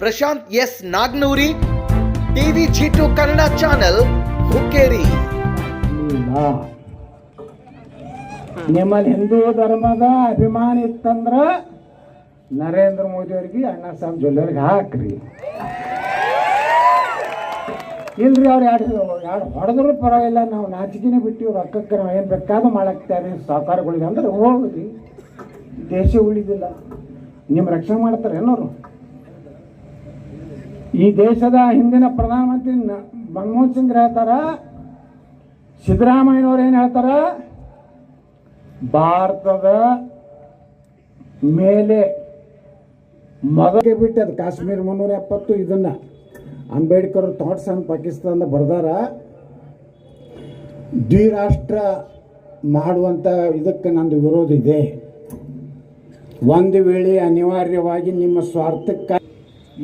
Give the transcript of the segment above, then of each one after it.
Prashant S Nagnuri, TV ಜಿಟು Kannada channel, Hukkeri. ನಿಮ್ಮಲ್ಲಿ ಹಿಂದೂ ಧರ್ಮದ ಅಭಿಮಾನ ಇತ್ತಂದ್ರ ನರೇಂದ್ರ ಮೋದಿ ಅವ್ರಿಗೆ ಅಣ್ಣ ಸಾಹೇಬ್ ಜೊಲ್ಲೆಯವ್ರಿಗೆ ಹಾಕ್ರಿ. ಇಲ್ರಿ ಅವ್ರು ಎರಡು ಎರಡು ಹೊಡೆದ್ರು ಪರವಾಗಿಲ್ಲ, ನಾವು ನಾಚಿಕೆನೆ ಬಿಟ್ಟಿವಿ ರೊಕ್ಕಕ್ಕೆ ನಾವು ಏನು ಬೇಕಾದ್ರೂ ಮಾಡಾಕ್ತಾರೆ ಸಹಕಾರಗಳಿಗೆ ಅಂದ್ರೆ ಹೋಗ್ರಿ. ದೇಶ ಉಳಿದಿಲ್ಲ. ನಿಮ್ಮ ರಕ್ಷಣೆ ಮಾಡ್ತಾರೆ ಏನೋರು ಈ ದೇಶದ ಹಿಂದಿನ ಪ್ರಧಾನಮಂತ್ರಿ ಮನಮೋಹನ್ ಸಿಂಗ್ ಹೇಳ್ತಾರ, ಸಿದ್ದರಾಮಯ್ಯನವ್ರು ಏನು ಹೇಳ್ತಾರ, ಭಾರತದ ಮೇಲೆ ಮೊದಲಿಗೆ ಅದು ಕಾಶ್ಮೀರ ಮುನ್ನೂರ ಎಪ್ಪತ್ತು, ಇದನ್ನ ಅಂಬೇಡ್ಕರ್ ಥಾಟ್ಸ್ ಅಂಡ್ ಪಾಕಿಸ್ತಾನದ ಬರ್ದಾರ. ದ್ವಿರಾಷ್ಟ್ರ ಮಾಡುವಂಥ ಇದಕ್ಕೆ ನಂದು ವಿರೋಧ ಇದೆ. ಒಂದು ವೇಳೆ ಅನಿವಾರ್ಯವಾಗಿ ನಿಮ್ಮ ಸ್ವಾರ್ಥಕ್ಕೆ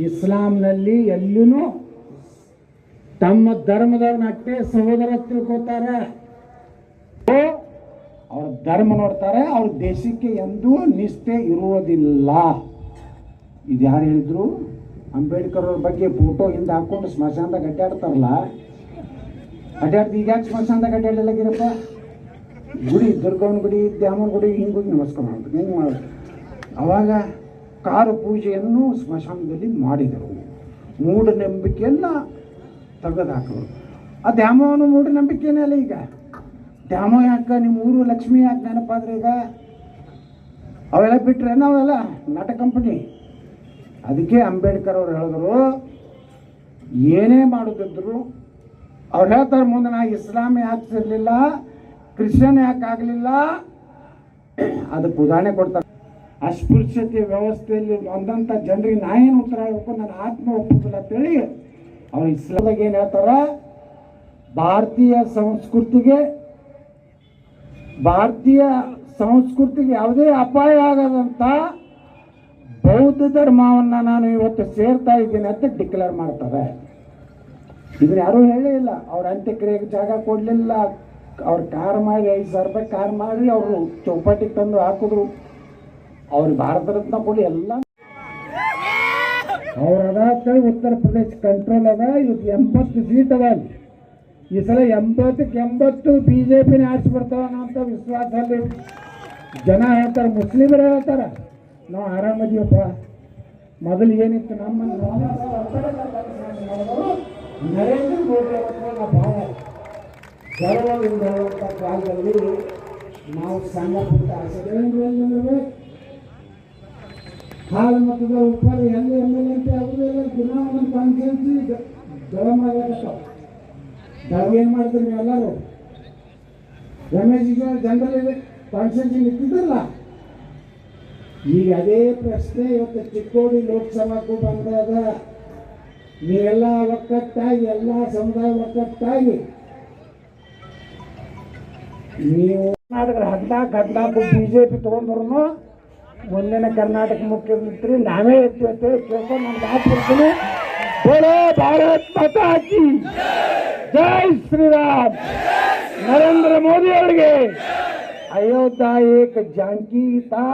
ಇಸ್ಲಾಂನಲ್ಲಿ ಎಲ್ಲೂ ತಮ್ಮ ಧರ್ಮದವ್ರನ್ನಷ್ಟೇ ಸಹೋದರ ತಿಳ್ಕೊತಾರೆ ಅವ್ರ ಧರ್ಮ ನೋಡ್ತಾರೆ, ಅವ್ರ ದೇಶಕ್ಕೆ ಎಂದೂ ನಿಷ್ಠೆ ಇರುವುದಿಲ್ಲ. ಇದು ಯಾರು ಹೇಳಿದ್ರು? ಅಂಬೇಡ್ಕರ್ ಅವ್ರ ಬಗ್ಗೆ ಫೋಟೋ ಹಿಂದೆ ಹಾಕೊಂಡು ಸ್ಮಶಾನದಾಗ ಅಡ್ಡಾಡ್ತಾರಲ್ಲ? ಅಡ್ಡಾಡ್ದು ಈಗ ಯಾಕೆ ಸ್ಮಶಾನದಾಗ ಅಡ್ಡಾಡಲಾಗಿರಪ್ಪ ಗುಡಿ ದುರ್ಗವನ ಗುಡಿ, ದ್ಯಾಮನ ಗುಡಿ, ಹಿಂಗೆ ಹೋಗಿ ನಮಸ್ಕಾರ ಮಾಡ್ಬೇಕು. ಹೆಂಗೆ ಮಾಡ್ಬೇಕು ಅವಾಗ ಕಾರು ಪೂಜೆಯನ್ನು ಸ್ಮಶಾನದಲ್ಲಿ ಮಾಡಿದರು. ಮೂಢನಂಬಿಕೆಯನ್ನು ತೆಗೆದಾಕರು ಆ ದ್ಯಾಮವನು ಮೂಢನಂಬಿಕೆನೇ ಅಲ್ಲ ಈಗ? ದ್ಯಾಮ ಯಾಕೆ, ನಿಮ್ಮ ಊರು ಲಕ್ಷ್ಮಿ ಯಾಕೆ ನೆನಪಾದ್ರೆ ಈಗ? ಅವೆಲ್ಲ ಬಿಟ್ರೆ ನಾವೆಲ್ಲ ನಾಟಕ ಕಂಪನಿ ಅದಕ್ಕೆ ಅಂಬೇಡ್ಕರ್ ಅವ್ರು ಹೇಳಿದ್ರು, ಏನೇ ಮಾಡೋದಿದ್ರು, ಅವ್ರು ಹೇಳ್ತಾರೆ ಮುಂದೆ ನಾ ಇಸ್ಲಾಂ ಯಾಕೆ ಸಿರಲಿಲ್ಲ, ಕ್ರಿಶ್ಚಿಯನ್ ಯಾಕೆ ಆಗಲಿಲ್ಲ, ಅದಕ್ಕೆ ಉದಾಹರಣೆ ಕೊಡ್ತಾರೆ. ಅಸ್ಪೃಶ್ಯತೆ ವ್ಯವಸ್ಥೆಯಲ್ಲಿ ಒಂದಂಥ ಜನರಿಗೆ ನಾ ಏನು ಉತ್ತರ ಹೇಳ್ಬೇಕು? ನನ್ನ ಆತ್ಮ ಒಪ್ಪುದಿಲ್ಲ ಅಂತೇಳಿ ಅವ್ರು ಇಸ್ಲಾಮಾಗ ಏನು ಹೇಳ್ತಾರ? ಭಾರತೀಯ ಸಂಸ್ಕೃತಿಗೆ ಭಾರತೀಯ ಸಂಸ್ಕೃತಿಗೆ ಯಾವುದೇ ಅಪಾಯ ಆಗದಂತ ಬೌದ್ಧ ಧರ್ಮವನ್ನು ನಾನು ಇವತ್ತು ಸೇರ್ತಾ ಇದ್ದೀನಿ ಅಂತ ಡಿಕ್ಲೇರ್ ಮಾಡ್ತಾರೆ. ಇದನ್ನ ಯಾರೂ ಹೇಳೇ ಇಲ್ಲ. ಅವ್ರ ಅಂತ್ಯಕ್ರಿಯೆಗೆ ಜಾಗ ಕೊಡಲಿಲ್ಲ. ಅವ್ರ ಕಾರ್ ಮಾಡಿ ಐದು ಸಾವಿರ ರೂಪಾಯಿ ಕಾರ್ ಮಾಡಿ ಅವರು ಚೌಪಾಟಿಗೆ ತಂದು ಹಾಕಿದ್ರು. ಅವ್ರ ಭಾರತ ರತ್ನ ಕೊಡಿ ಎಲ್ಲ. ಅವ್ರ ಅದ ಉತ್ತರ ಪ್ರದೇಶ ಕಂಟ್ರೋಲ್ ಅದ ಇವತ್ತು ಎಂಬತ್ತು ಸೀಟ್ ಅದ ಅಲ್ಲಿ. ಈ ಸಲ ಎಂಬತ್ತಕ್ಕೆ ಎಂಬತ್ತು ಬಿ ಜೆ ಪಿನೇ ಆರಿಸಿ ಬರ್ತಾವ ಅನ್ನೋಂಥ ವಿಶ್ವಾಸದಲ್ಲಿ ಜನ ಹೇಳ್ತಾರೆ, ಮುಸ್ಲಿಮರು ಹೇಳ್ತಾರೆ. ನಾವು ಆರಾಮದೀವಪ್ಪ ಮೊದಲು ಏನಿತ್ತು ನಮ್ಮ ನರೇಂದ್ರ ಮೋದಿ ಅವರ ಭಾವ. ಕಾಲದಲ್ಲಿ ನಾವು ಸಣ್ಣ ಪುಟ್ಟ ಆಸೆಗಳೇನು ಹಾಲು ಮತದ ಉಪ್ಪರ್ ಎಲ್ಲಿ ಎಂ ಎಲ್ ಎಂ ಪಿ ಆಗುದಿಲ್ಲ ದಿನ ಒಂದೊಂದು ಕಾನ್ಫರೆನ್ಸಿ ಗರಂ ಆಗತ್ತಾವ ನಾವು ಏನು ಮಾಡ್ತೀರಿ ನೀವೆಲ್ಲರೂ? ರಮೇಶ್ ಜನರಲ್ ಕಾನ್ಫರೆನ್ಸಿ ನಿಂತಿದ್ದಲ್ಲ ಈಗ ಅದೇ ಪ್ರಶ್ನೆ ಇವತ್ತು ಚಿಕ್ಕೋಡಿ ಲೋಕಸಭಾಕ್ಕೂ ಬಂದಾಗ ನೀವೆಲ್ಲ ಒಕ್ಕಟ್ಟಾಗಿ, ಎಲ್ಲ ಸಮುದಾಯ ಒಕ್ಕಟ್ಟಾಗಿ ನೀವು ಕರ್ನಾಟಕ ಹದಿನಾಲ್ಕು ಹದಿನಾಲ್ಕು ಬಿ ಜೆ ಪಿ ತೊಗೊಂಡ್ರು ಮುಂದಿನ ಕರ್ನಾಟಕ ಮುಖ್ಯಮಂತ್ರಿ, ನಾವೇ ಇರ್ತೀವಿ ಅಂತೇಳಿ ಕೇಳ್ಕೊಂಡು ನಾನು ಮಾತಾಡ್ತೀನಿ ಬೋಳೋ ಭಾರತ್ ಮಾತಾ ಕಿ ಜೈ! ಶ್ರೀರಾಮ್! ನರೇಂದ್ರ ಮೋದಿ ಅವರಿಗೆ ಅಯೋಧ್ಯ ಏಕ ಜಾಂಕಿ ತಾ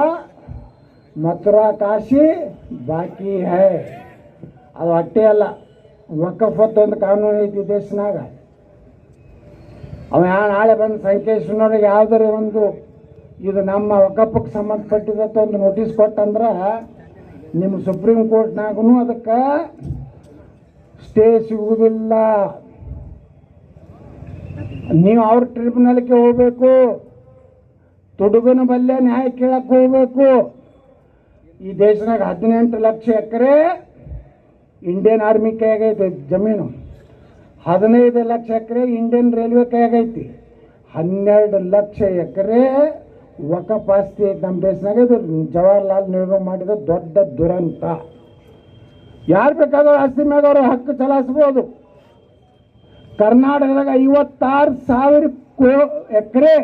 ಮಥುರಾ ಕಾಶಿ ಬಾಕಿ ಹೈ. ಅದು ಅಟ್ಟೆ ಅಲ್ಲ, ವಕಫ್ ಒಂದು ಕಾನೂನು ಐತಿ ದೇಶನಾಗ. ಅವ ನಾಳೆ ಬಂದು ಸಂಕೇಶ್ವರನಿಗೆ ಯಾವ್ದಾರ ಒಂದು ಇದು ನಮ್ಮ ಒಕ್ಕಪ್ಪಕ್ಕೆ ಸಂಬಂಧಪಟ್ಟಿದಂಥ ಒಂದು ನೋಟಿಸ್ ಕೊಟ್ಟಂದ್ರೆ ನಿಮ್ಮ ಸುಪ್ರೀಂ ಕೋರ್ಟ್ನಾಗೂ ಅದಕ್ಕೆ ಸ್ಟೇ ಸಿಗುವುದಿಲ್ಲ. ನೀವು ಅವ್ರ ಟ್ರಿಬ್ಯುನಲ್ಗೆ ಹೋಗಬೇಕು. ತುಡುಗನ ಬಲ್ಲೆ ನ್ಯಾಯ ಕೇಳಕ್ಕೆ ಹೋಗಬೇಕು. ಈ ದೇಶದಾಗ ಹದಿನೆಂಟು ಲಕ್ಷ ಎಕರೆ ಇಂಡಿಯನ್ ಆರ್ಮಿ ಕೈಯಾಗೈತೆ ಜಮೀನು. ಹದಿನೈದು ಲಕ್ಷ ಎಕರೆ ಇಂಡಿಯನ್ ರೈಲ್ವೆ ಕೈಯಾಗೈತಿ ಹನ್ನೆರಡು ಲಕ್ಷ ಎಕರೆ ವಕಫ್ ಆಸ್ತಿ ನಮ್ಮ ದೇಶದಾಗ ಇದು ಜವಾಹರ್ಲಾಲ್ ನೆಹರು ಮಾಡಿದ ದೊಡ್ಡ ದುರಂತ. ಯಾರು ಬೇಕಾದ್ರೂ ಆಸ್ತಿ ಮ್ಯಾಗ ಹಕ್ಕು ಚಲಾಯಿಸ್ಬೋದು ಕರ್ನಾಟಕದಾಗ ಐವತ್ತಾರು ಸಾವಿರ ಕೋ ಎಕರೆ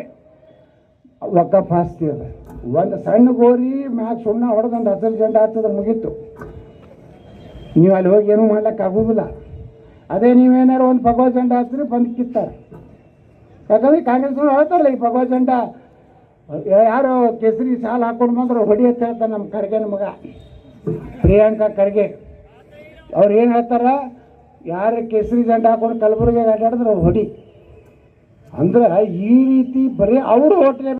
ವಕಫ್ ಆಸ್ತಿ ಅದ. ಒಂದು ಸಣ್ಣ ಗೋರಿ ಮ್ಯಾಗ ಸುಣ್ಣ ಹೊಡೆದೊಂದು ಹಸಿರು ಜಂಡ ಹಚ್ಚಿದ್ರೆ ಮುಗೀತು. ನೀವು ಅಲ್ಲಿ ಹೋಗಿ ಏನೂ ಆಗೋದಿಲ್ಲ. ಅದೇ ನೀವೇನಾರು ಒಂದು ಭಗವತ್ ಜಂಡ ಹಚ್ಚಿದ್ರೆ ಬಂದು ಕಿತ್ತಾರೆ. ಯಾಕಂದ್ರೆ ಕಾಂಗ್ರೆಸ್ನವ್ರು ಹೇಳ್ತಾರಲ್ಲ, ಈ ಭಗವತ್ ಜೆಂಡ ಯಾರು ಕೇಸರಿ ಸಾಲ ಹಾಕೊಂಡು ಬಂದ್ರೆ, ಹೊಡಿ ಅಂತ ನಮ್ಮ ಖರ್ಗೆನ ಮಗ ಪ್ರಿಯಾಂಕಾ ಖರ್ಗೆ. ಅವ್ರು ಏನು ಹೇಳ್ತಾರ? ಯಾರು ಕೇಸರಿ ಜಂಡ ಹಾಕೊಂಡು ಕಲಬುರಗಿಗೆ ಅಡ್ಡಾಡಿದ್ರೆ ಹೊಡಿ. ಅಂದ್ರೆ ಈ ರೀತಿ ಬರೀ ಅವರು ಹೋಟ್ಲೆ